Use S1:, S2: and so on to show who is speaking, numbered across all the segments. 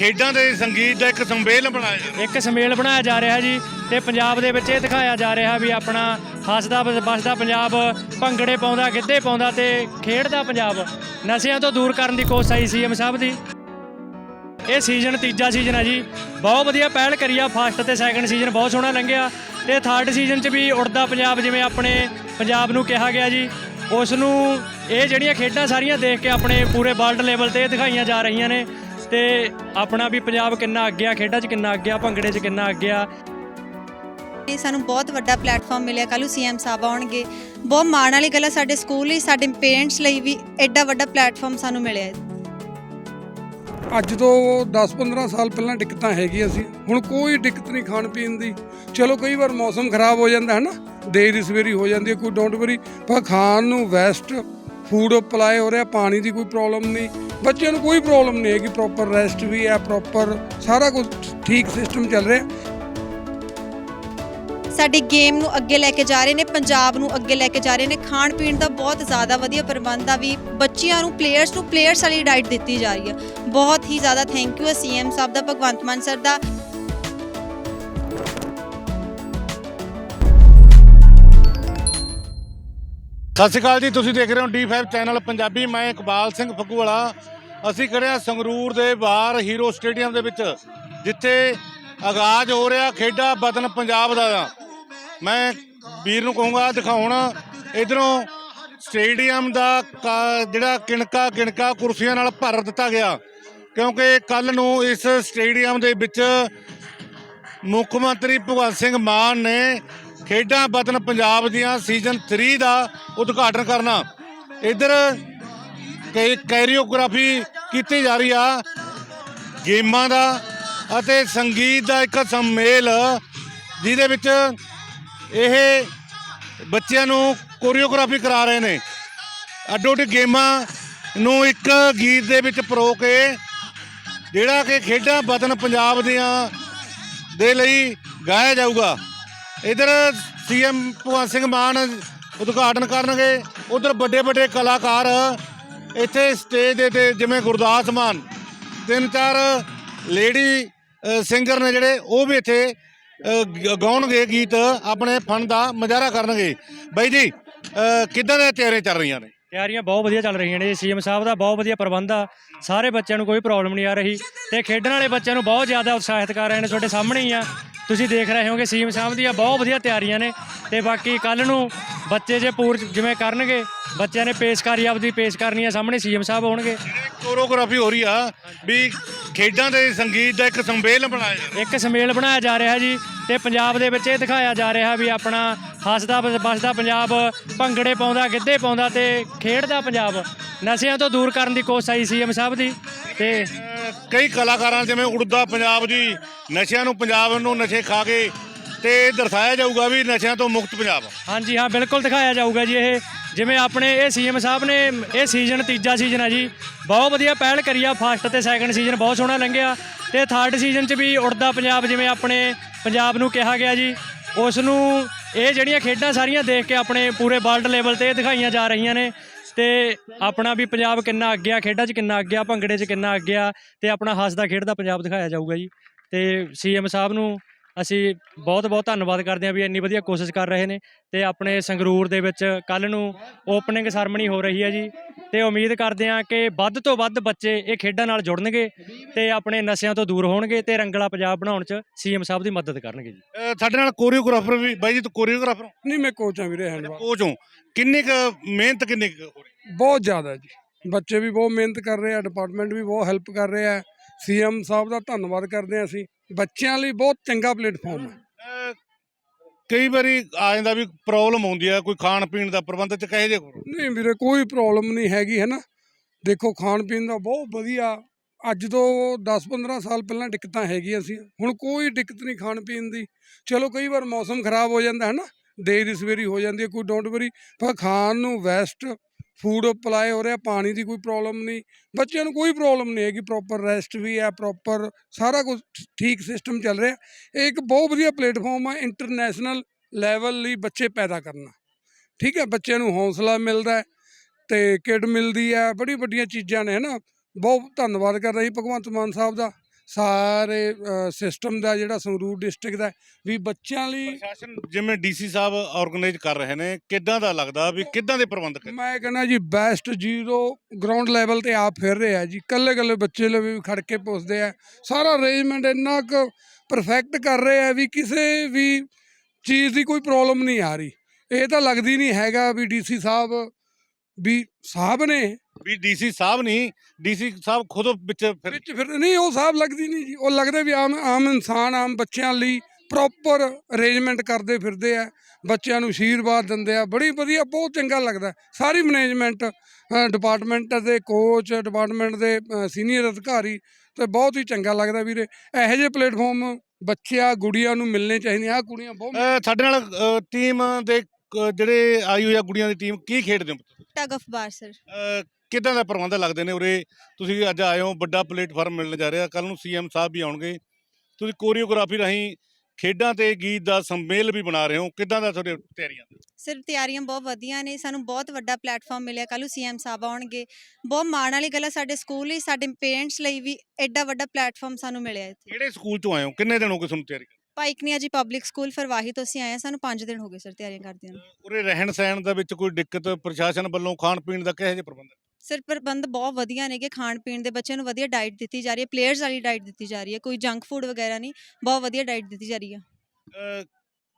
S1: ਖੇਡਾਂ ਦੇ ਸੰਗੀਤ ਦਾ ਇੱਕ ਸੰਮੇਲ ਬਣਾਇਆ
S2: ਇੱਕ ਸਮੇਲ ਬਣਾਇਆ ਜਾ ਰਿਹਾ ਜੀ ਤੇ ਪੰਜਾਬ ਦੇ ਵਿੱਚ ਇਹ ਦਿਖਾਇਆ ਜਾ ਰਿਹਾ ਵੀ ਆਪਣਾ ਹੱਸਦਾ ਵਸ- ਵਸਦਾ ਪੰਜਾਬ, ਭੰਗੜੇ ਪਾਉਂਦਾ, ਗਿੱਧੇ ਪਾਉਂਦਾ ਤੇ ਖੇਡਦਾ ਪੰਜਾਬ। ਨਸ਼ਿਆਂ ਤੋਂ ਦੂਰ ਕਰਨ ਦੀ ਕੋਸ਼ਿਸ਼ ਆਈ ਸੀਐਮ ਸਾਹਿਬ ਦੀ। ਇਹ ਸੀਜ਼ਨ ਤੀਜਾ ਸੀਜ਼ਨ ਹੈ ਜੀ। ਬਹੁਤ ਵਧੀਆ ਪਹਿਲ ਕਰੀ ਆ ਫਸਟ ਤੇ ਸੈਕੰਡ ਸੀਜ਼ਨ ਬਹੁਤ ਸੋਹਣਾ ਲੰਘਿਆ ਤੇ ਥਰਡ ਸੀਜ਼ਨ 'ਚ ਵੀ ਉੜਦਾ ਪੰਜਾਬ ਜਿਵੇਂ ਆਪਣੇ ਪੰਜਾਬ ਨੂੰ ਕਿਹਾ ਗਿਆ ਜੀ। ਉਸ ਨੂੰ ਇਹ ਜਿਹੜੀਆਂ ਖੇਡਾਂ ਸਾਰੀਆਂ ਦੇਖ ਕੇ ਆਪਣੇ ਪੂਰੇ ਵਰਲਡ ਲੈਵਲ ਤੇ ਇਹ ਦਿਖਾਈਆਂ ਜਾ ਰਹੀਆਂ ਨੇ। ਤੇ ਆਪਣਾ ਵੀ ਪੰਜਾਬ ਕਿੰਨਾ ਅੱਗੇ ਆ ਖੇਡਾਂ 'ਚ ਕਿੰਨਾ ਅੱਗੇ ਆ ਭੰਗੜੇ 'ਚ ਕਿੰਨਾ ਅੱਗੇ ਆ?
S3: ਇਹ ਸਾਨੂੰ ਬਹੁਤ ਵੱਡਾ ਪਲੇਟਫਾਰਮ ਮਿਲਿਆ ਕੱਲ੍ਹ ਨੂੰ ਸੀਐਮ ਸਾਹਿਬ ਆਉਣਗੇ। ਬਹੁਤ ਮਾਣ ਵਾਲੀ ਗੱਲ ਹੈ ਸਾਡੇ ਸਕੂਲ ਲਈ ਸਾਡੇ ਪੇਰੈਂਟਸ ਲਈ ਵੀ ਐਡਾ ਵੱਡਾ ਪਲੇਟਫਾਰਮ ਸਾਨੂੰ ਮਿਲਿਆ ਹੈ।
S4: ਅੱਜ ਤੋਂ 10-15 ਸਾਲ ਪਹਿਲਾਂ ਦਿੱਕਤਾਂ ਹੈਗੀਆਂ ਸੀ ਹੁਣ ਕੋਈ ਦਿੱਕਤ ਨਹੀਂ ਖਾਣ ਪੀਣ ਦੀ। ਚਲੋ ਕਈ ਵਾਰ ਮੌਸਮ ਖਰਾਬ ਹੋ ਜਾਂਦਾ ਹੈ ਨਾ ਦੇਰੀ ਸਵੇਰੀ ਹੋ ਜਾਂਦੀ ਹੈ ਕੋਈ ਡੋਂਟ ਵਰੀ ਪਰ ਖਾਣ ਨੂੰ ਵੈਸਟ ਫੂਡ ਅਪਲਾਈ ਹੋ ਰਿਹਾ, ਪਾਣੀ ਦੀ ਕੋਈ ਪ੍ਰੋਬਲਮ ਨਹੀਂ। ਬੱਚਿਆਂ ਨੂੰ ਕੋਈ ਪ੍ਰੋਬਲਮ ਨਹੀਂ ਹੈਗੀ ਪ੍ਰੋਪਰ ਰੈਸਟ ਵੀ ਹੈ ਪ੍ਰੋਪਰ ਸਾਰਾ ਕੁਝ ਠੀਕ ਸਿਸਟਮ ਚੱਲ ਰਿਹਾ।
S3: ਸਾਡੀ ਗੇਮ ਨੂੰ ਅੱਗੇ ਲੈ ਕੇ ਜਾ ਰਹੇ ਨੇ, ਪੰਜਾਬ ਨੂੰ ਅੱਗੇ ਲੈ ਕੇ ਜਾ ਰਹੇ ਨੇ। ਖਾਣ ਪੀਣ ਦਾ ਬਹੁਤ ਜ਼ਿਆਦਾ ਵਧੀਆ ਪ੍ਰਬੰਧ ਆ ਵੀ ਬੱਚਿਆਂ ਨੂੰ ਪਲੇਅਰਸ ਨੂੰ ਪਲੇਅਰਸ ਵਾਲੀ ਡਾਈਟ ਦਿੱਤੀ ਜਾ ਰਹੀ ਹੈ। ਬਹੁਤ ਹੀ ਜ਼ਿਆਦਾ ਥੈਂਕ ਯੂ ਹੈ ਸੀਐਮ ਸਾਹਿਬ ਦਾ, ਭਗਵੰਤ ਮਾਨ ਸਰ ਦਾ।
S1: ਸਤਿ ਸ਼੍ਰੀ ਅਕਾਲ ਜੀ, ਤੁਸੀਂ ਦੇਖ ਰਹੇ ਹੋ D5 ਚੈਨਲ ਪੰਜਾਬੀ, ਮੈਂ ਇਕਬਾਲ ਸਿੰਘ ਫੱਗੂਵਾਲਾ। ਅਸੀਂ ਖੜੇ ਹਾਂ ਸੰਗਰੂਰ ਦੇ ਬਾਹਰ ਹੀਰੋ ਸਟੇਡੀਅਮ ਦੇ ਵਿੱਚ, ਜਿੱਥੇ ਆਗਾਜ਼ ਹੋ ਰਿਹਾ ਖੇਡਾਂ ਬਦਨ ਪੰਜਾਬ ਦਾ। ਮੈਂ ਵੀਰ ਨੂੰ ਕਹੂੰਗਾ ਦਿਖਾਉਣ ਇਧਰੋਂ ਸਟੇਡੀਅਮ ਦਾ ਕਾ- ਜਿਹੜਾ ਕਿਣਕਾ ਕਿਣਕਾ ਕੁਰਸੀਆਂ ਨਾਲ ਭਰ ਦਿੱਤਾ ਗਿਆ। ਕਿਉਂਕਿ ਕੱਲ ਨੂੰ ਇਸ ਸਟੇਡੀਅਮ ਦੇ ਵਿੱਚ ਮੁੱਖ ਮੰਤਰੀ ਭਗਵੰਤ ਸਿੰਘ ਮਾਨ ਨੇ ਖੇਡਾਂ ਵਤਨ ਪੰਜਾਬ ਦੀਆਂ ਸੀਜ਼ਨ 3 ਦਾ ਉਦਘਾਟਨ ਕਰਨਾ। ਇਧਰ ਕਈ ਕੈਰੀਓਗ੍ਰਾਫੀ ਕੀਤੀ ਜਾ ਰਹੀ ਆ, ਗੇਮਾਂ ਦਾ ਅਤੇ ਸੰਗੀਤ ਦਾ ਇੱਕ ਸੰਮੇਲ, ਜਿਹਦੇ ਵਿੱਚ ਇਹ ਬੱਚਿਆਂ ਨੂੰ ਕੋਰੀਓਗ੍ਰਾਫੀ ਕਰਾ ਰਹੇ ਨੇ। ਅੱਡੋ ਅੱਡ ਗੇਮਾਂ ਨੂੰ ਇੱਕ ਗੀਤ ਦੇ ਵਿੱਚ ਪਰੋ ਕੇ, ਜਿਹੜਾ ਕਿ ਖੇਡਾਂ ਵਤਨ ਪੰਜਾਬ ਦੀਆਂ ਦੇ ਲਈ ਗਾਇਆ ਜਾਊਗਾ। ਇਧਰ ਸੀਐਮ ਭਗਵੰਤ ਸਿੰਘ ਮਾਨ ਉਦਘਾਟਨ ਕਰਨਗੇ। ਉਧਰ ਵੱਡੇ ਵੱਡੇ ਕਲਾਕਾਰ ਇੱਥੇ ਸਟੇਜ ਦੇ ਤੇ ਜਿਵੇਂ ਗੁਰਦਾਸ ਮਾਨ ਤਿੰਨ ਚਾਰ ਲੇਡੀ ਸਿੰਗਰ ਨੇ ਜਿਹੜੇ ਉਹ ਵੀ ਇੱਥੇ ਗਾਉਣਗੇ ਗੀਤ ਆਪਣੇ ਫਨ ਦਾ ਮੁਜ਼ਾਹਰਾ ਕਰਨਗੇ। ਬਾਈ ਜੀ ਅ, ਕਿੱਦਾਂ ਦੇ ਤਿਆਰੀਆਂ ਚੱਲ ਰਹੀਆਂ ਨੇ?
S2: ਤਿਆਰੀਆਂ ਬਹੁਤ ਵਧੀਆ ਚੱਲ ਰਹੀਆਂ ਨੇ ਸੀਐਮ ਸਾਹਿਬ ਦਾ ਬਹੁਤ ਵਧੀਆ ਪ੍ਰਬੰਧ ਆ। ਸਾਰੇ ਬੱਚਿਆਂ ਨੂੰ ਕੋਈ ਪ੍ਰੋਬਲਮ ਨਹੀਂ ਆ ਰਹੀ ਤੇ ਖੇਡਣ ਵਾਲੇ ਬੱਚਿਆਂ ਨੂੰ ਬਹੁਤ ਜ਼ਿਆਦਾ ਉਤਸ਼ਾਹਿਤ ਕਰ ਰਹੇ ਨੇ, ਤੁਹਾਡੇ ਸਾਹਮਣੇ ਹੀ ਆ। ਤੁਸੀਂ ਦੇਖ ਰਹੇ ਹੋਗੇ ਸੀਐਮ ਸਾਹਿਬ ਦੀਆਂ ਬਹੁਤ ਵਧੀਆ ਤਿਆਰੀਆਂ ਨੇ ਤੇ ਬਾਕੀ ਕੱਲ ਨੂੰ ਬੱਚੇ ਜੇ ਪੂਰ ਜਿਵੇਂ ਕਰਨਗੇ, ਬੱਚਿਆਂ ਨੇ ਪੇਸ਼ਕਾਰੀ ਆਪਦੀ ਪੇਸ਼ ਕਰਨੀ ਆ ਸਾਹਮਣੇ ਸੀਐਮ ਸਾਹਿਬ ਹੋਣਗੇ।
S1: ਕੋਰੋਗ੍ਰਾਫੀ ਹੋ ਰਹੀ ਆ, ਵੀ ਖੇਡਾਂ ਦੇ ਸੰਗੀਤ ਦਾ ਇੱਕ ਸੰਮੇਲ ਬਣਾਇਆ ਜਾਂਦਾ।
S2: ਇੱਕ ਸਮੇਲ ਬਣਾਇਆ ਜਾ ਰਿਹਾ ਜੀ ਤੇ ਪੰਜਾਬ ਦੇ ਵਿੱਚ ਇਹ ਦਿਖਾਇਆ ਜਾ ਰਿਹਾ ਵੀ ਆਪਣਾ ਹੱਸਦਾ ਵਸਦਾ ਪੰਜਾਬ ਭੰਗੜੇ ਪਾਉਂਦਾ ਗਿੱਧੇ ਪਾਉਂਦਾ ਤੇ ਖੇਡਦਾ ਪੰਜਾਬ। ਨਸ਼ਿਆਂ ਤੋਂ ਦੂਰ ਕਰਨ ਦੀ ਕੋਸ਼ਿਸ਼ ਆਈ ਸੀਐਮ ਸਾਹਿਬ ਦੀ ਤੇ
S1: ਅਹ ਕਈ ਕਲਾਕਾਰਾਂ ਜਿਵੇਂ ਉੜਦਾ ਪੰਜਾਬ ਜੀ ਨਸ਼ਿਆਂ ਨੂੰ ਪੰਜਾਬ ਨੂੰ ਨਸ਼ੇ ਖਾ ਕੇ ਤੇ ਇਹ ਦਰਸਾਇਆ ਜਾਊਗਾ ਵੀ ਨਸ਼ਿਆਂ ਤੋਂ ਮੁਕਤ ਪੰਜਾਬ
S2: ਹਾਂਜੀ ਹਾਂ ਬਿਲਕੁਲ ਦਿਖਾਇਆ ਜਾਊਗਾ ਜੀ ਇਹ। ਜਿਵੇਂ ਆਪਣੇ ਇਹ ਸੀਐਮ ਸਾਹਿਬ ਨੇ, ਇਹ ਸੀਜ਼ਨ ਤੀਜਾ ਸੀਜ਼ਨ ਹੈ ਜੀ। ਬਹੁਤ ਵਧੀਆ ਪਹਿਲ ਕਰੀ ਆ ਫਸਟ ਤੇ ਸੈਕੰਡ ਸੀਜ਼ਨ ਬਹੁਤ ਸੋਹਣਾ ਲੰਘਿਆ। ਤੇ ਥਰਡ ਸੀਜ਼ਨ 'ਚ ਵੀ ਉੜਦਾ ਪੰਜਾਬ ਜਿਵੇਂ ਆਪਣੇ ਪੰਜਾਬ ਨੂੰ ਕਿਹਾ ਗਿਆ ਜੀ। ਉਸ ਨੂੰ ਇਹ ਜਿਹੜੀਆਂ ਖੇਡਾਂ ਸਾਰੀਆਂ ਦੇਖ ਕੇ ਆਪਣੇ ਪੂਰੇ ਵਰਲਡ ਲੈਵਲ ਤੇ ਦਿਖਾਈਆਂ ਜਾ ਰਹੀਆਂ ਨੇ। ਤੇ ਆਪਣਾ ਵੀ ਪੰਜਾਬ ਕਿੰਨਾ ਅੱਗੇ ਆ, ਖੇਡਾਂ 'ਚ ਕਿੰਨਾ ਅੱਗੇ ਆ, ਭੰਗੜੇ 'ਚ ਕਿੰਨਾ ਅੱਗੇ ਆ, ਤੇ ਆਪਣਾ ਹੱਸਦਾ ਖੇਡਦਾ ਪੰਜਾਬ ਦਿਖਾਇਆ ਜਾਊਗਾ ਜੀ। ਤੇ ਸੀਐਮ ਸਾਹਿਬ ਨੂੰ ਅਸੀਂ ਬਹੁਤ ਬਹੁਤ ਧੰਨਵਾਦ ਕਰਦੇ ਹਾਂ ਵੀ ਇੰਨੀ ਵਧੀਆ ਕੋਸ਼ਿਸ਼ ਕਰ ਰਹੇ ਨੇ ਤੇ ਆਪਣੇ ਸੰਗਰੂਰ ਦੇ ਵਿੱਚ ਕੱਲ ਨੂੰ ਓਪਨਿੰਗ ਸਰਮਨੀ ਹੋ ਰਹੀ ਹੈ ਜੀ। ਤੇ ਉਮੀਦ ਕਰਦੇ ਹਾਂ ਕਿ ਵੱਧ ਤੋਂ ਵੱਧ ਬੱਚੇ ਇਹ ਖੇਡਾਂ ਨਾਲ ਜੁੜਨਗੇ ਤੇ ਆਪਣੇ ਨਸ਼ਿਆਂ ਤੋਂ ਦੂਰ ਹੋਣਗੇ ਤੇ ਰੰਗਲਾ ਪੰਜਾਬ ਬਣਾਉਣ 'ਚ ਸੀਐਮ ਸਾਹਿਬ ਦੀ ਮਦਦ ਕਰਨਗੇ ਜੀ।
S1: ਅਹ ਸਾਡੇ ਨਾਲ ਕੋਰੀਓਗ੍ਰਾਫਰ ਵੀ ਬਾਈ ਜੀ ਤੂੰ ਕੋਰੀਓਗ੍ਰਾਫਰ
S4: ਨਹੀਂ ਮੈਂ ਕੋਚ ਹਾਂ ਵੀਰੇ ਹੈਂਡਬਾਲ
S1: ਕੋਚ ਹੋ। ਕਿੰਨੀ ਕੁ ਮਿਹਨਤ ਕਿੰਨੀ ਕੁ ਹੋ ਰਹੀ?
S4: ਬਹੁਤ ਜ਼ਿਆਦਾ ਜੀ। ਬੱਚੇ ਵੀ ਬਹੁਤ ਮਿਹਨਤ ਕਰ ਰਹੇ ਆ ਡਿਪਾਰਟਮੈਂਟ ਵੀ ਬਹੁਤ ਹੈਲਪ ਕਰ ਰਿਹਾ ਹੈ ਸੀਐਮ ਸਾਹਿਬ ਦਾ ਧੰਨਵਾਦ ਕਰਦੇ ਹਾਂ ਅਸੀਂ। ਬੱਚਿਆਂ ਲਈ ਬਹੁਤ ਚੰਗਾ ਪਲੇਟਫਾਰਮ ਹੈ।
S1: ਕਈ ਵਾਰੀ ਆ ਜਾਂਦਾ ਵੀ ਪ੍ਰੋਬਲਮ ਹੁੰਦੀ ਆ ਕੋਈ ਖਾਣ ਪੀਣ ਦਾ ਪ੍ਰਬੰਧ ਚ ਕਹੇ ਜੇ
S4: ਨਹੀਂ ਵੀਰੇ ਕੋਈ ਪ੍ਰੋਬਲਮ ਨਹੀਂ ਹੈਗੀ ਹੈ ਨਾ? ਦੇਖੋ ਖਾਣ ਪੀਣ ਦਾ ਬਹੁਤ ਵਧੀਆ ਅੱਜ ਤੋਂ 10-15 ਸਾਲ ਪਹਿਲਾਂ ਦਿੱਕਤਾਂ ਹੈਗੀਆਂ ਸੀ। ਹੁਣ ਕੋਈ ਦਿੱਕਤ ਨਹੀਂ ਖਾਣ ਪੀਣ ਦੀ। ਚਲੋ ਕਈ ਵਾਰ ਮੌਸਮ ਖਰਾਬ ਹੋ ਜਾਂਦਾ ਹੈ ਨਾ? ਦੇਰੀ ਸਵੇਰੀ ਹੋ ਜਾਂਦੀ ਹੈ ਕੋਈ ਡੋਂਟ ਵਰੀ ਪਰ ਖਾਣ ਨੂੰ ਵੈਸਟ ਫੂਡ ਅਪਲਾਈ ਹੋ ਰਿਹਾ, ਪਾਣੀ ਦੀ ਕੋਈ ਪ੍ਰੋਬਲਮ ਨਹੀਂ। ਬੱਚਿਆਂ ਨੂੰ ਕੋਈ ਪ੍ਰੋਬਲਮ ਨਹੀਂ ਹੈਗੀ, ਪ੍ਰੋਪਰ ਰੈਸਟ ਵੀ ਹੈ, ਪ੍ਰੋਪਰ ਸਾਰਾ ਕੁਝ ਠੀਕ ਸਿਸਟਮ ਚੱਲ ਰਿਹਾ। ਇਹ ਇੱਕ ਬਹੁਤ ਵਧੀਆ ਪਲੇਟਫਾਰਮ ਆ ਇੰਟਰਨੈਸ਼ਨਲ ਲੈਵਲ ਲਈ ਬੱਚੇ ਪੈਦਾ ਕਰਨਾ। ਠੀਕ ਹੈ, ਬੱਚਿਆਂ ਨੂੰ ਹੌਸਲਾ ਮਿਲਦਾ ਹੈ ਤੇ ਕਿਡ ਮਿਲਦੀ ਹੈ ਬੜੀ ਵੱਡੀਆਂ ਚੀਜ਼ਾਂ ਨੇ ਹਨਾ ਬਹੁਤ ਧੰਨਵਾਦ ਕਰਦਾ ਜੀ ਭਗਵੰਤ ਮਾਨ ਸਾਹਿਬ ਦਾ। ਸਾਰੇ ਸਿਸਟਮ ਦਾ ਜਿਹੜਾ ਸੰਗਰੂਰ ਡਿਸਟ੍ਰਿਕਟ ਦਾ ਵੀ ਬੱਚਿਆਂ ਲਈ
S1: ਪ੍ਰਸ਼ਾਸਨ ਜਿਵੇਂ ਡੀਸੀ ਸਾਹਿਬ ਆਰਗੇਨਾਈਜ਼ ਕਰ ਰਹੇ ਨੇ ਕਿੱਦਾਂ ਦਾ ਲੱਗਦਾ ਵੀ ਕਿੱਦਾਂ ਦੇ ਪ੍ਰਬੰਧਕ?
S4: ਮੈਂ ਕਹਿੰਦਾ ਜੀ ਬੈਸਟ ਜ਼ੀਰੋ ਗਰਾਊਂਡ ਲੈਵਲ ਤੇ ਆਪ ਫਿਰ ਰਹੇ ਜੀ ਕੱਲੇ ਕੱਲੇ ਬੱਚੇ ਲਈ ਵੀ ਖੜ ਕੇ ਪੁੱਛਦੇ ਆ ਸਾਰਾ ਅਰੇਂਜਮੈਂਟ ਇੰਨਾ ਕੁ ਪਰਫੈਕਟ ਕਰ ਰਹੇ ਆ ਵੀ ਕਿਸੇ ਵੀ ਚੀਜ਼ ਦੀ ਕੋਈ ਪ੍ਰੋਬਲਮ ਨਹੀਂ ਆ ਰਹੀ ਇਹ ਤਾਂ ਲੱਗਦੀ ਨਹੀਂ ਹੈਗਾ ਵੀ ਡੀਸੀ ਸਾਹਿਬ ਵੀ ਸਾਹਿਬ ਨੇ।
S1: ਵੀ ਡੀਸੀ ਸਾਹਿਬ ਨਹੀਂ ਡੀਸੀ ਸਾਹਿਬ ਖੁਦ ਵਿੱਚ ਫਿਰ
S4: ਵਿੱਚ ਫਿਰ ਨਹੀਂ ਉਹ ਸਾਹਿਬ ਲੱਗਦੀ ਨਹੀਂ ਜੀ। ਉਹ ਲੱਗਦਾ ਵੀ ਆਮ ਆਮ ਇਨਸਾਨ ਆਮ ਬੱਚਿਆਂ ਲਈ ਪ੍ਰੋਪਰ ਅਰੇਂਜਮੈਂਟ ਕਰਦੇ ਫਿਰਦੇ ਆ। ਬੱਚਿਆਂ ਨੂੰ ਆਸ਼ੀਰਵਾਦ ਦਿੰਦੇ ਆ। ਬੜੀ ਵਧੀਆ ਬਹੁਤ ਚੰਗਾ ਲੱਗਦਾ। ਸਾਰੀ ਮੈਨੇਜਮੈਂਟ ਡਿਪਾਰਟਮੈਂਟ ਦੇ ਕੋਚ ਡਿਪਾਰਟਮੈਂਟ ਦੇ ਸੀਨੀਅਰ ਅਧਿਕਾਰੀ ਤੇ ਬਹੁਤ ਹੀ ਚੰਗਾ ਲੱਗਦਾ ਵੀਰੇ। ਇਹੋ ਜਿਹੇ ਪਲੇਟਫਾਰਮ ਬੱਚਿਆਂ ਗੁੜੀਆਂ ਨੂੰ ਮਿਲਣੇ ਚਾਹੀਦੇ ਆ। ਕੁੜੀਆਂ ਬਹੁਤ
S1: ਸਾਡੇ ਨਾਲ ਟੀਮ ਦੇ ਜਿਹੜੇ ਆਈ ਹੋਈ ਆ ਗੁੜੀਆਂ ਦੀ ਟੀਮ ਕੀ ਖੇਡਦੇ ਹੋ
S3: ਟਗ ਆਫ ਬਾਰ ਸਰ।
S1: ਅਹ, ਕਿੱਦਾਂ ਦਾ ਪ੍ਰਬੰਧ ਲੱਗਦੇ ਨੇ ਉਰੇ? ਤੁਸੀਂ ਅੱਜ ਆਏ ਹੋ ਵੱਡਾ ਪਲੇਟਫਾਰਮ ਮਿਲਣ ਜਾ ਰਿਹਾ। ਕੱਲ ਨੂੰ ਸੀਐਮ ਸਾਹਿਬ ਵੀ ਆਉਣਗੇ। ਤੁਸੀਂ ਕੋਰੀਓਗ੍ਰਾਫੀ ਰਾਹੀਂ ਖੇਡਾਂ ਤੇ ਗੀਤ ਦਾ ਸੰਮੇਲ ਵੀ ਬਣਾ ਰਹੇ ਹੋ। ਕਿੱਦਾਂ ਦਾ ਤੁਹਾਡੇ ਤਿਆਰੀਆਂ?
S3: ਸਿਰ ਤਿਆਰੀਆਂ ਬਹੁਤ ਵਧੀਆ ਨੇ। ਸਾਨੂੰ ਬਹੁਤ ਵੱਡਾ ਪਲੇਟਫਾਰਮ ਮਿਲਿਆ। ਕੱਲ੍ਹ ਨੂੰ ਸੀਐਮ ਸਾਹਿਬ ਆਉਣਗੇ। ਬਹੁਤ ਮਾਣ ਵਾਲੀ ਗੱਲ ਹੈ ਸਾਡੇ ਸਕੂਲ ਲਈ ਸਾਡੇ ਪੇਰੈਂਟਸ ਲਈ ਵੀ ਐਡਾ ਵੱਡਾ ਪਲੇਟਫਾਰਮ ਸਾਨੂੰ ਮਿਲਿਆ ਇੱਥੇ।
S1: ਕਿਹੜੇ ਸਕੂਲ ਚੋਂ ਆਏ ਹੋ? ਕਿੰਨੇ ਦਿਨ ਹੋ ਗਏ ਤੁਹਾਨੂੰ ਤਿਆਰੀ ਕਰਦੇ
S3: ਪਾਈਕਨੀਆ ਜੀ ਪਬਲਿਕ ਸਕੂਲ ਫਰਵਾਹੀ ਤੋਂ ਅਸੀਂ ਆਏ ਹਾਂ ਸਾਨੂੰ 5 ਦਿਨ ਹੋ ਗਏ ਸਰ ਤਿਆਰੀਆਂ ਕਰਦਿਆਂ ਨੂੰ।
S1: ਉਰੇ ਰਹਿਣ ਸਹਿਣ ਦਾ ਵਿੱਚ ਕੋਈ ਦਿੱਕਤ ਪ੍ਰਸ਼ਾਸਨ ਵੱਲੋਂ ਖਾਣ ਪੀਣ ਦਾ ਕਿਹੋ ਜਿਹਾ ਪ੍ਰਬੰਧ? ਹੈ
S3: ਸਰ ਪ੍ਰਬੰਧ ਬਹੁਤ ਵਧੀਆ ਨੇ ਕਿ ਖਾਣ ਪੀਣ ਦੇ ਬੱਚਿਆਂ ਨੂੰ ਵਧੀਆ ਡਾਈਟ ਦਿੱਤੀ ਜਾ ਰਹੀ ਹੈ ਪਲੇਅਰਸ ਵਾਲੀ ਡਾਈਟ ਦਿੱਤੀ ਜਾ ਰਹੀ ਹੈ ਕੋਈ ਜੰਕ ਫੂਡ ਵਗੈਰਾ ਨਹੀਂ ਬਹੁਤ ਵਧੀਆ ਡਾਈਟ ਦਿੱਤੀ ਜਾ ਰਹੀ ਹੈ।
S1: ਅਹ,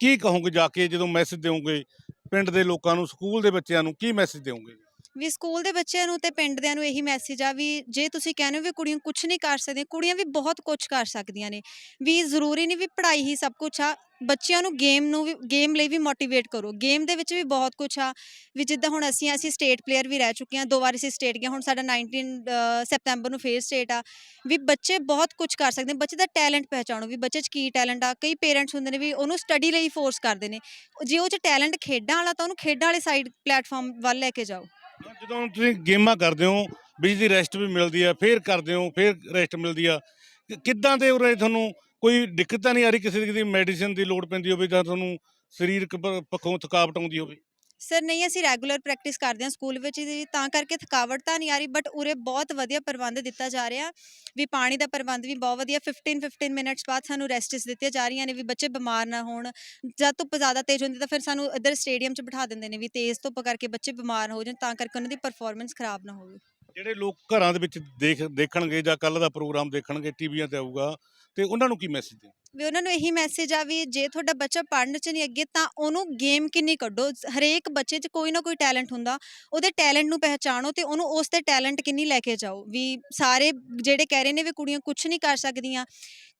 S1: ਕੀ ਕਹੋਗੇ ਜਾ ਕੇ ਜਦੋਂ ਮੈਸੇਜ ਦਿਓਗੇ ਪਿੰਡ ਦੇ ਲੋਕਾਂ ਨੂੰ ਸਕੂਲ ਦੇ ਬੱਚਿਆਂ ਨੂੰ ਕੀ ਮੈਸੇਜ ਦਿਓਗੇ
S3: ਵੀ ਸਕੂਲ ਦੇ ਬੱਚਿਆਂ ਨੂੰ ਤੇ ਪਿੰਡ ਦਿਆਂ ਨੂੰ ਇਹੀ ਮੈਸੇਜ ਆ ਵੀ ਜੇ ਤੁਸੀਂ ਕਹਿੰਦੇ ਹੋ ਵੀ ਕੁੜੀਆਂ ਕੁਝ ਨਹੀਂ ਕਰ ਸਕਦੀਆਂ ਕੁੜੀਆਂ ਵੀ ਬਹੁਤ ਕੁਝ ਕਰ ਸਕਦੀਆਂ ਨੇ। ਵੀ ਜ਼ਰੂਰੀ ਨਹੀਂ ਵੀ ਪੜ੍ਹਾਈ ਹੀ ਸਭ ਕੁਝ ਆ ਬੱਚਿਆਂ ਨੂੰ ਗੇਮ ਨੂੰ ਵੀ ਗੇਮ ਲਈ ਵੀ ਮੋਟੀਵੇਟ ਕਰੋ। ਗੇਮ ਦੇ ਵਿੱਚ ਵੀ ਬਹੁਤ ਕੁਝ ਆ ਵੀ ਜਿੱਦਾਂ ਹੁਣ ਅਸੀਂ ਅਸੀਂ ਸਟੇਟ ਪਲੇਅਰ ਵੀ ਰਹਿ ਚੁੱਕੇ ਹਾਂ ਦੋ ਵਾਰ ਅਸੀਂ ਸਟੇਟ ਗਏ ਹੁਣ ਸਾਡਾ 19 ਅ, ਨੂੰ ਫੇਰ ਸਟੇਟ ਆ। ਵੀ ਬੱਚੇ ਬਹੁਤ ਕੁਝ ਕਰ ਸਕਦੇ ਨੇ ਬੱਚੇ ਦਾ ਟੈਲੈਂਟ ਪਹਿਚਾਣੋ ਵੀ ਬੱਚੇ 'ਚ ਕੀ ਟੈਲੈਂਟ ਆ ਕਈ ਪੇਰੈਂਟਸ ਹੁੰਦੇ ਨੇ ਵੀ ਉਹਨੂੰ ਸਟੱਡੀ ਲਈ ਫੋਰਸ ਕਰਦੇ ਨੇ। ਜੇ ਉਹ 'ਚ ਟੈਲੈਂਟ ਖੇਡਾਂ ਵਾਲਾ ਤਾਂ ਉਹਨੂੰ ਖੇਡਾਂ ਵਾਲੇ ਸਾਈਡ ਪਲੇਟਫਾਰਮ ਵੱਲ ਲੈ ਕੇ ਜਾਓ।
S1: ਜਦੋਂ ਤੁਸੀਂ ਗੇਮਾਂ ਕਰਦੇ ਹੋ, ਬਿਜਲੀ ਰੈਸਟ ਵੀ ਮਿਲਦੀ ਆ, ਫੇਰ ਕਰਦੇ ਹੋ, ਫੇਰ ਰੈਸਟ ਮਿਲਦੀ ਆ। ਕਿ- ਕਿੱਦਾਂ ਦੇ ਉਰੇ ਤੁਹਾਨੂੰ ਕੋਈ ਦਿੱਕਤ ਤਾਂ ਨਹੀਂ ਆ ਰਹੀ, ਕਿਸੇ ਦੀ ਮੈਡੀਸਿਨ ਦੀ ਲੋੜ ਪੈਂਦੀ ਹੋਵੇ ਜਾਂ ਤੁਹਾਨੂੰ ਸਰੀਰਕ ਪ- ਪੱਖੋਂ ਥਕਾਵਟ ਆਉਂਦੀ ਹੋਵੇ?
S3: ਸਰ ਨਹੀਂ, ਅਸੀਂ ਰੈਗੂਲਰ ਪ੍ਰੈਕਟਿਸ ਕਰਦੇ ਹਾਂ ਸਕੂਲ ਵਿੱਚ ਹੀ ਤਾਂ ਕਰਕੇ ਥਕਾਵਟ ਤਾਂ ਨਹੀਂ ਆ ਰਹੀ, ਬਟ ਉਰੇ ਬਹੁਤ ਵਧੀਆ ਪ੍ਰਬੰਧ ਦਿੱਤਾ ਜਾ ਰਿਹਾ। ਵੀ ਪਾਣੀ ਦਾ ਪ੍ਰਬੰਧ ਵੀ ਬਹੁਤ ਵਧੀਆ 15 15 ਮਿੰਟਸ ਬਾਅਦ ਸਾਨੂੰ ਰੈਸਟਸ ਦਿੱਤੀਆਂ ਜਾ ਰਹੀਆਂ ਨੇ, ਵੀ ਬੱਚੇ ਬਿਮਾਰ ਨਾ ਹੋਣ। ਜਦ ਧੁੱਪ ਜ਼ਿਆਦਾ ਤੇਜ਼ ਹੁੰਦੀ ਤਾਂ ਫਿਰ ਸਾਨੂੰ ਇੱਧਰ ਸਟੇਡੀਅਮ 'ਚ ਬਿਠਾ ਦਿੰਦੇ ਨੇ ਵੀ ਤੇਜ਼ ਧੁੱਪ ਕਰਕੇ ਬੱਚੇ ਬਿਮਾਰ ਹੋ ਜਾਣ, ਤਾਂ ਕਰਕੇ ਉਹਨਾਂ ਦੀ ਪਰਫਾਰਮੈਂਸ ਖਰਾਬ ਨਾ ਹੋਵੇ।
S1: ਜਿਹੜੇ ਲੋਕ ਘਰਾਂ ਦੇ ਵਿੱਚ ਦੇਖ, ਦੇਖਣਗੇ ਜਾਂ ਕੱਲ ਦਾ ਪ੍ਰੋਗਰਾਮ ਦੇਖਣਗੇ, ਟੀਵੀਆਂ ਤੇ ਆਊਗਾ, ਤੇ ਉਹਨਾਂ ਨੂੰ ਕੀ ਮੈਸੇਜ ਦੇ
S3: ਵੀ ਉਹਨਾਂ ਨੂੰ ਇਹੀ ਮੈਸੇਜ ਆ ਵੀ ਜੇ ਤੁਹਾਡਾ ਬੱਚਾ ਪੜ੍ਹਨ 'ਚ ਨਹੀਂ ਅੱਗੇ ਤਾਂ ਉਹਨੂੰ ਗੇਮ ਕਿੰਨੀ ਕੱਢੋ। ਹਰੇਕ ਬੱਚੇ 'ਚ ਕੋਈ ਨਾ ਕੋਈ ਟੈਲੈਂਟ ਹੁੰਦਾ। ਉਹਦੇ ਟੈਲੈਂਟ ਨੂੰ ਪਹਿਚਾਣੋ ਤੇ ਉਹਨੂੰ ਉਸ ਤੇ ਟੈਲੈਂਟ ਕਿੰਨੀ ਲੈ ਕੇ ਜਾਓ। ਵੀ ਸਾਰੇ ਜਿਹੜੇ ਕਹਿ ਰਹੇ ਨੇ ਵੀ ਕੁੜੀਆਂ ਕੁਝ ਨਹੀਂ ਕਰ ਸਕਦੀਆਂ,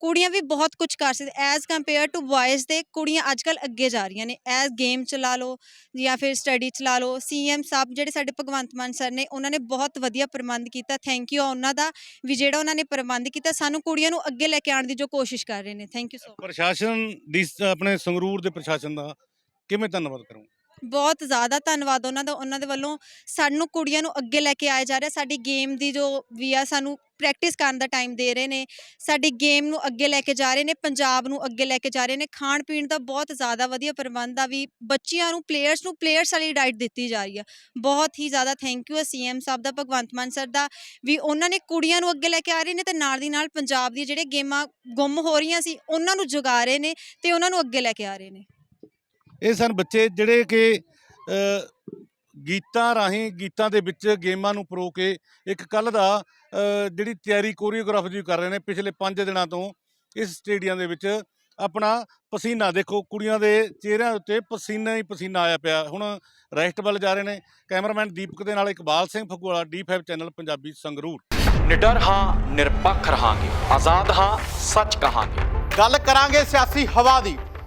S3: ਕੁੜੀਆਂ ਵੀ ਬਹੁਤ ਕੁਝ ਕਰ ਸਕਦੀਆਂ। ਐਜ਼ ਕੰਪੇਅਰ ਟੂ ਬॉयਜ਼ ਦੇ ਕੁੜੀਆਂ ਅੱਜਕੱਲ ਅੱਗੇ ਜਾ ਰਹੀਆਂ ਨੇ। ਐਜ਼ ਗੇਮ ਚਲਾ ਲਾ ਲਓ ਜਾਂ ਫਿਰ ਸਟੱਡੀ ਚਲਾ ਲਾ ਲਓ ਸੀਐਮ ਸਾਹਿਬ ਜਿਹੜੇ ਸਾਡੇ ਭਗਵੰਤ ਮਾਨ ਸਰ ਨੇ, ਉਹਨਾਂ ਨੇ ਬਹੁਤ ਵਧੀਆ ਪ੍ਰਬੰਧ ਕੀਤਾ। ਥੈਂਕ ਯੂ ਉਹਨਾਂ ਦਾ ਵੀ ਜਿਹੜਾ ਉਹਨਾਂ ਨੇ ਪ੍ਰਬੰਧ ਕੀਤਾ। ਸਾਨੂੰ ਕੁੜੀਆਂ ਨੂੰ ਅੱਗੇ ਲੈ ਕੇ ਆਉਣ ਦੀ ਜੋ ਕੋਸ਼ਿਸ਼ ਕਰ ਰਹੇ ਨੇ। ਥੈਂਕ ਯੂ ਸੋ
S1: ਪ੍ਰਸ਼ਾਸਨ ਦੀ ਆਪਣੇ ਸੰਗਰੂਰ ਦੇ ਪ੍ਰਸ਼ਾਸਨ ਦਾ ਕਿਵੇਂ ਧੰਨਵਾਦ ਕਰੂੰ?
S3: ਬਹੁਤ ਜ਼ਿਆਦਾ ਧੰਨਵਾਦ ਉਹਨਾਂ ਦਾ, ਉਹਨਾਂ ਦੇ ਵੱਲੋਂ ਸਾਨੂੰ ਕੁੜੀਆਂ ਨੂੰ ਅੱਗੇ ਲੈ ਕੇ ਆਇਆ ਜਾ ਰਿਹਾ। ਸਾਡੀ ਗੇਮ ਦੀ ਜੋ ਵੀ ਆ, ਸਾਨੂੰ ਪ੍ਰੈਕਟਿਸ ਕਰਨ ਦਾ ਟਾਈਮ ਦੇ ਰਹੇ ਨੇ। ਸਾਡੀ ਗੇਮ ਨੂੰ ਅੱਗੇ ਲੈ ਕੇ ਜਾ ਰਹੇ ਨੇ, ਪੰਜਾਬ ਨੂੰ ਅੱਗੇ ਲੈ ਕੇ ਜਾ ਰਹੇ ਨੇ। ਖਾਣ ਪੀਣ ਦਾ ਬਹੁਤ ਜ਼ਿਆਦਾ ਵਧੀਆ ਪ੍ਰਬੰਧ ਆ ਵੀ ਬੱਚਿਆਂ ਨੂੰ ਪਲੇਅਰਸ ਨੂੰ ਪਲੇਅਰਸ ਵਾਲੀ ਡਾਈਟ ਦਿੱਤੀ ਜਾ ਰਹੀ ਆ। ਬਹੁਤ ਹੀ ਜ਼ਿਆਦਾ ਥੈਂਕ ਯੂ ਆ ਸੀਐਮ ਸਾਹਿਬ ਦਾ, ਭਗਵੰਤ ਮਾਨ ਸਰ ਦਾ, ਵੀ ਉਹਨਾਂ ਨੇ ਕੁੜੀਆਂ ਨੂੰ ਅੱਗੇ ਲੈ ਕੇ ਆ ਰਹੇ ਨੇ ਤੇ ਨਾਲ ਦੀ ਨਾਲ ਪੰਜਾਬ ਦੀ ਜਿਹੜੇ ਗੇਮਾਂ ਗੁੰਮ ਹੋ ਰਹੀਆਂ ਸੀ, ਉਹਨਾਂ ਨੂੰ ਜਗਾ ਰਹੇ ਨੇ ਤੇ ਉਹਨਾਂ ਨੂੰ ਅੱਗੇ ਲੈ ਕੇ ਆ ਰਹੇ ਨੇ।
S1: ਇਹ ਸਨ ਬੱਚੇ ਜਿਹੜੇ ਕਿ ਗੀਤਾਂ ਰਾਹੀਂ ਗੀਤਾਂ ਦੇ ਵਿੱਚ ਗੇਮਾਂ ਨੂੰ ਪਰੋ ਕੇ ਇੱਕ ਕੱਲ ਦਾ ਜਿਹੜੀ ਤਿਆਰੀ ਕੋਰੀਓਗ੍ਰਾਫੀ ਦੀ ਕਰ ਰਹੇ ਨੇ ਪਿਛਲੇ 5 ਦਿਨਾਂ ਤੋਂ ਇਸ ਸਟੇਡੀਅਮ ਦੇ ਵਿੱਚ ਆਪਣਾ ਪਸੀਨਾ ਦੇਖੋ ਕੁੜੀਆਂ ਦੇ ਚਿਹਰਿਆਂ ਉੱਤੇ ਪਸੀਨਾ ਹੀ ਪਸੀਨਾ ਆਇਆ ਪਿਆ। ਹੁਣ ਰੈਸਟ ਵੱਲ ਜਾ ਰਹੇ ਨੇ ਕੈਮਰਾਮੈਨ ਦੀਪਕ ਦੇ ਨਾਲ ਇਕਬਾਲ ਸਿੰਘ ਫਗਵਾੜਾ D5 ਚੈਨਲ ਪੰਜਾਬੀ ਸੰਗਰੂਰ।
S5: ਨਿਡਰ ਹਾਂ ਨਿਰਪੱਖ ਰਹਾਂਗੇ ਆਜ਼ਾਦ ਹਾਂ ਸੱਚ ਕਹਾਂਗੇ।
S6: ਗੱਲ ਕਰਾਂਗੇ ਸਿਆਸੀ ਹਵਾ ਦੀ।